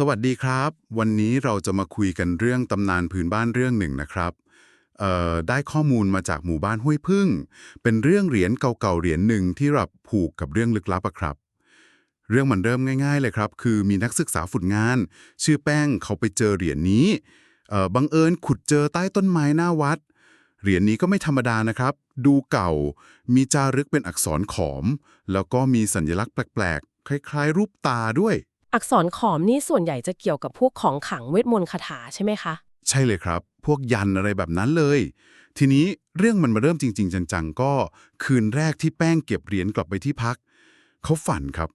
สวัสดีครับ วันนี้เราจะมาคุยกันเรื่องตำนานพื้นบ้านเรื่องหนึ่งนะครับได้ข้อมูลมาจากหมู่บ้านห้วยพึ่ง เป็นเรื่องเหรียญเก่าๆเหรียญหนึ่งที่รับผูกกับเรื่องลึกลับอะครับ เรื่องมันเริ่มง่าย ๆ เลยครับ คือมีนักศึกษาฝึกงาน ชื่อแป้งเขาไปเจอเหรียญนี้บังเอิญขุดเจอใต้ต้นไม้หน้าวัด เหรียญนี้ก็ไม่ธรรมดานะครับ ดูเก่า มีจารึกเป็นอักษรขอม แล้วก็มีสัญลักษณ์แปลกๆ คล้ายๆ รูปตาด้วย อักษรขอมนี่ส่วนใหญ่จะเกี่ยวกับพวกของขลังเวทมนต์คาถาใช่ไหมคะ ใช่เลยครับ พวกยันอะไรแบบนั้นเลย ทีนี้เรื่องมันมาเริ่มจริง ๆ จังๆ ก็คืนแรกที่แป้งเก็บเหรียญกลับไปที่พัก เขาฝันครับ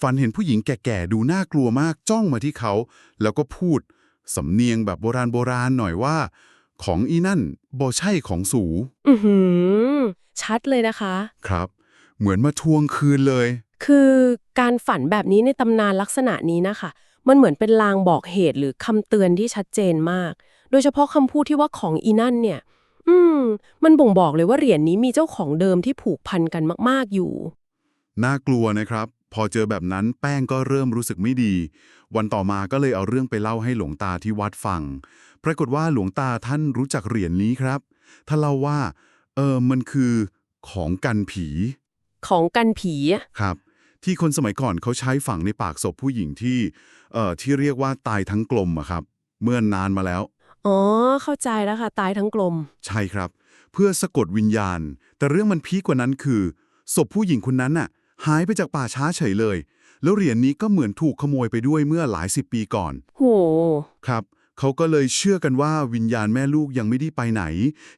ฝันเห็นผู้หญิงแก่ๆ ดูน่ากลัวมากจ้องมาที่เขา แล้วก็พูด สำเนียงแบบโบราณโบราณหน่อยว่า ของอีนั่นบ่ใช่ของสู อือหือ ชัดเลยนะคะ ครับ เหมือนมาทวงคืนเลย คือการฝันแบบนี้ในตำนานลักษณะนี้นะคะ มันเหมือนเป็นลางบอกเหตุหรือคำเตือนที่ชัดเจนมาก โดยเฉพาะคำพูดที่ว่าของอีนั่นเนี่ย อืม มันบ่งบอกเลยว่าเหรียญนี้มีเจ้าของเดิมที่ผูกพันกันมาก ๆอยู่ น่ากลัวนะครับ พอเจอแบบนั้นแป้งก็เริ่มรู้สึกไม่ดี วันต่อมาก็เลยเอาเรื่องไปเล่าให้หลวงตาที่วัดฟัง ปรากฏว่าหลวงตาท่านรู้จักเหรียญนี้ครับท่านเล่าว่า เออมันคือของกันผี ของกันผีอะครับ ที่คนสมัยก่อนเขาใช้ฝังในปากศพผู้หญิงที่เอ่อที่เรียกว่าตายทั้งกลมอะครับ เมื่อนนานมาแล้ว อ๋อ เข้าใจแล้วค่ะ ตายทั้งกลม ใช่ครับ เพื่อสะกดวิญญาณ แต่เรื่องมันพีคกว่านั้นคือศพผู้หญิงคนนั้นน่ะ หายไปจากป่าช้าเฉยเลย แล้วเหรียญนี้ก็เหมือนถูกขโมยไปด้วยเมื่อหลายสิบปีก่อน โห ครับ เขาก็เลยเชื่อกันว่าวิญญาณแม่ลูกยังไม่ได้ไปไหน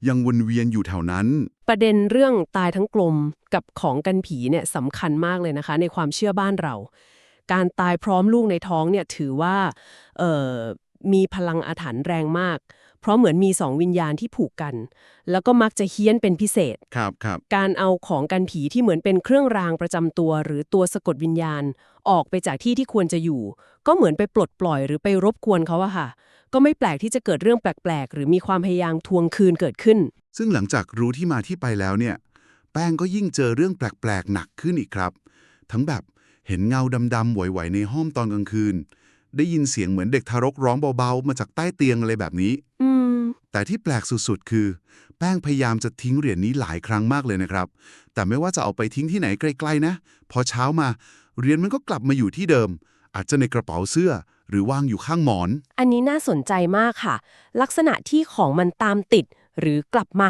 ยังวนเวียนอยู่แถวนั้น ประเด็นเรื่องตายทั้งกลมกับของกันผีเนี่ยสำคัญมากเลยนะคะ ในความเชื่อบ้านเรา การตายพร้อมลูกในท้องเนี่ยถือว่าเอ่อ มีพลังอาถรรพ์แรงมาก เพราะเหมือนมีสองวิญญาณที่ผูกกัน แล้วก็มักจะเฮี้ยนเป็นพิเศษ ครับครับการเอาของกันผีที่เหมือนเป็นเครื่องรางประจำตัว หรือตัวสะกดวิญญาณ ออกไปจากที่ที่ควรจะอยู่ ก็เหมือนไปปลดปล่อยหรือไปรบกวนเขาอะค่ะ ก็ไม่แปลกที่จะเกิดเรื่องแปลกๆ หรือมีความพยายามทวงคืนเกิดขึ้น ซึ่งหลังจากรู้ที่มาที่ไปแล้วเนี่ย แป้งก็ยิ่งเจอเรื่องแปลกๆ หนักขึ้นอีกครับ ทั้งแบบเห็นเงาดำๆไหวๆในห้องตอนกลางคืน ได้ยินเสียงเหมือนเด็กทารกร้องเบาๆ มาจากใต้เตียงอะไรแบบนี้ อืม แต่ที่แปลกสุดๆ คือ แป้งพยายามจะทิ้งเหรียญนี้หลายครั้งมากเลยนะครับ แต่ไม่ว่าจะเอาไปทิ้งที่ไหนไกลๆนะ พอเช้ามาเหรียญมันก็กลับมาอยู่ที่เดิม อาจจะในกระเป๋าเสื้อ หรือวางอยู่ข้างหมอน อันนี้น่าสนใจมากค่ะ ลักษณะที่ของมันตามติด หรือกลับมา